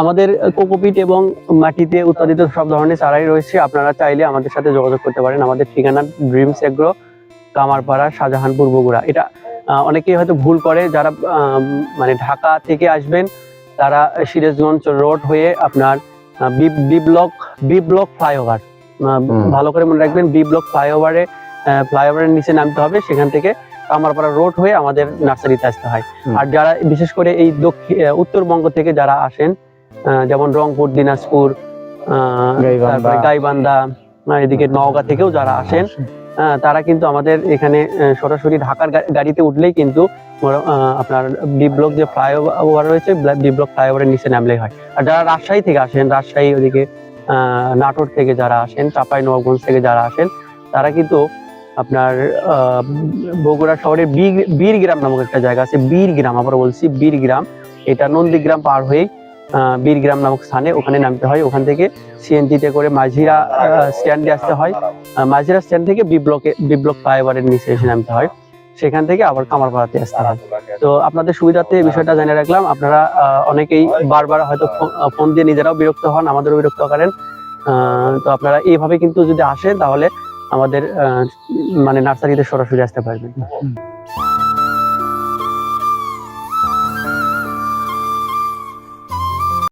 আমাদের কোকোপিট এবং মাটিতে উৎপাদিত সব ধরনের চারাই রয়েছে। আপনারা চাইলে আমাদের সাথে যোগাযোগ করতে পারেন। আমাদের ঠিকানা ড্রিমস এগ্রো কামারপাড়া শাহজাহানপুর বগুড়া। এটা অনেকেই হয়তো ভুল করে। যারা মানে ঢাকা থেকে আসবেন তারা সিরাজগঞ্জ রোড হয়ে আপনার B B block B block flyover. ভালো করে মনে রাখবেন বি ব্লক ফ্লাইওভারে ফ্লাইওভারের নিচে নামতে হবে। সেখান থেকে কামারপাড়া রোড হয়ে আমাদের নার্সারিতে আসতে হয়। আর যারা বিশেষ করে এই দক্ষিণ উত্তরবঙ্গ থেকে যারা আসেন যেমন রংপুর দিনাজপুর গাইবান্ধা। এদিকে নওগাঁ থেকেও যারা আসেন তারা কিন্তু আমাদের এখানে সরাসরি ঢাকার গাড়িতে উঠলেই কিন্তু আপনার বি ব্লক যে ফ্লাইওভার রয়েছে বি ব্লক ফ্লাইওভারের নিচে নামলেই হয়। আর যারা রাজশাহী থেকে আসেন রাজশাহী ওদিকে আহ, নাটোর থেকে যারা আসেন চাপাই নবাবগঞ্জ থেকে যারা আসেন তারা কিন্তু আপনার আহ, বগুড়া শহরের বীর- বীরগ্রাম নামক একটা জায়গা আছে বীরগ্রাম আবার বলছি বীরগ্রাম। এটা নন্দীগ্রাম পার হয়েই আহ, বীরগ্রাম নামক স্থানে ওখানে নামতে হয়। ওখান থেকে সিএনজিতে করে মাঝিরা স্ট্যান্ডে আসতে হয়। মাঝিরা স্ট্যান্ড থেকে বি ব্লকে বি ব্লক ফ্লাইওভারের নিচে এসে নামতে হয়। সেখান থেকে আবার কামারপাড়াতে আসতে হয়। তো আপনাদের সুবিধার্থে এই বিষয়টা জানিয়ে রাখলাম। আপনারা অনেকেই বারবার হয়তো ফোন দিয়ে নিজেরাও বিরক্ত হন, আমাদেরও বিরক্ত করেন। তো আপনারা এইভাবে কিন্তু যদি আসেন, তাহলে আমাদের মানে নার্সারিতে সরাসরি আসতে পারবেন।